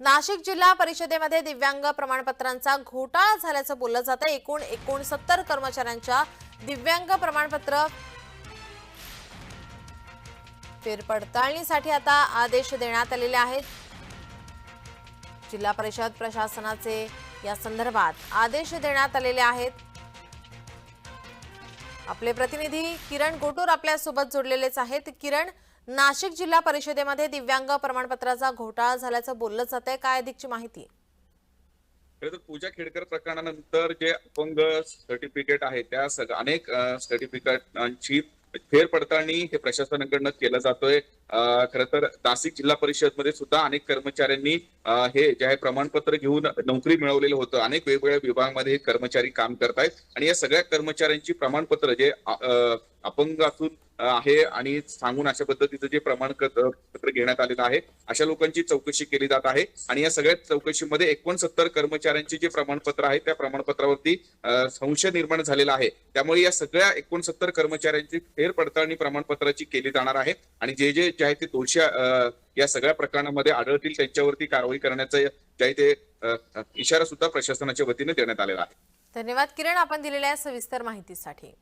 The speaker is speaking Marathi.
नाशिक जिल्हा परिषदेमध्ये दिव्यांग प्रमाणपत्रांचा घोटाळा झाल्याचं बोललं जातं. एकूण एकोणसत्तर कर्मचाऱ्यांच्या दिव्यांग प्रमाणपत्र फेरपडताळणीसाठी आता आदेश देण्यात आलेले आहेत. जिल्हा परिषद प्रशासनाचे या संदर्भात आदेश देण्यात आलेले आहेत. आपले प्रतिनिधी किरण गोटूर आपल्यासोबत जोडलेलेच आहेत. किरण नाशिक जिल्हा परिषदेमध्ये दिव्यांग प्रमाणपत्राचा घोटाळा झाल्याचं बोललं जात आहे. काय अधिकची माहिती? खरं तर पूजा खेडकर प्रकरणानंतर जे अपंग सर्टिफिकेट आहे त्या सगळ्या अनेक सर्टिफिकेटांची फेरपडताळणी हे प्रशासनाकडनं केलं जातोय. खर तर नाशिक जिल्हा परिषदमध्ये सुद्धा अनेक कर्मचाऱ्यांनी हे जे आहे प्रमाणपत्र घेऊन नोकरी मिळवलेलं होतं. अनेक वेगवेगळ्या विभागामध्ये हे कर्मचारी काम करतायत. आणि या सगळ्या कर्मचाऱ्यांची प्रमाणपत्र जे अं, अपंग असून आहे आणि सांगून अशा पद्धतीचं जे प्रमाणपत्र घेण्यात आलेलं आहे अशा लोकांची चौकशी केली जात आहे. आणि या सगळ्या चौकशीमध्ये एकोणसत्तर कर्मचाऱ्यांची जे प्रमाणपत्र आहे त्या प्रमाणपत्रावरती संशय निर्माण झालेला आहे. त्यामुळे या सगळ्या एकोणसत्तर कर्मचाऱ्यांची फेरपडताळणी प्रमाणपत्राची केली जाणार आहे. आणि जे जे जे आहे ते दोषी या सगळ्या प्रकरणामध्ये आढळतील त्यांच्यावरती कारवाई करण्याचा जे आहे ते इशारा सुद्धा प्रशासनाच्या वतीने देण्यात आलेला आहे. धन्यवाद. किरण आपण दिलेल्या सविस्तर माहितीसाठी.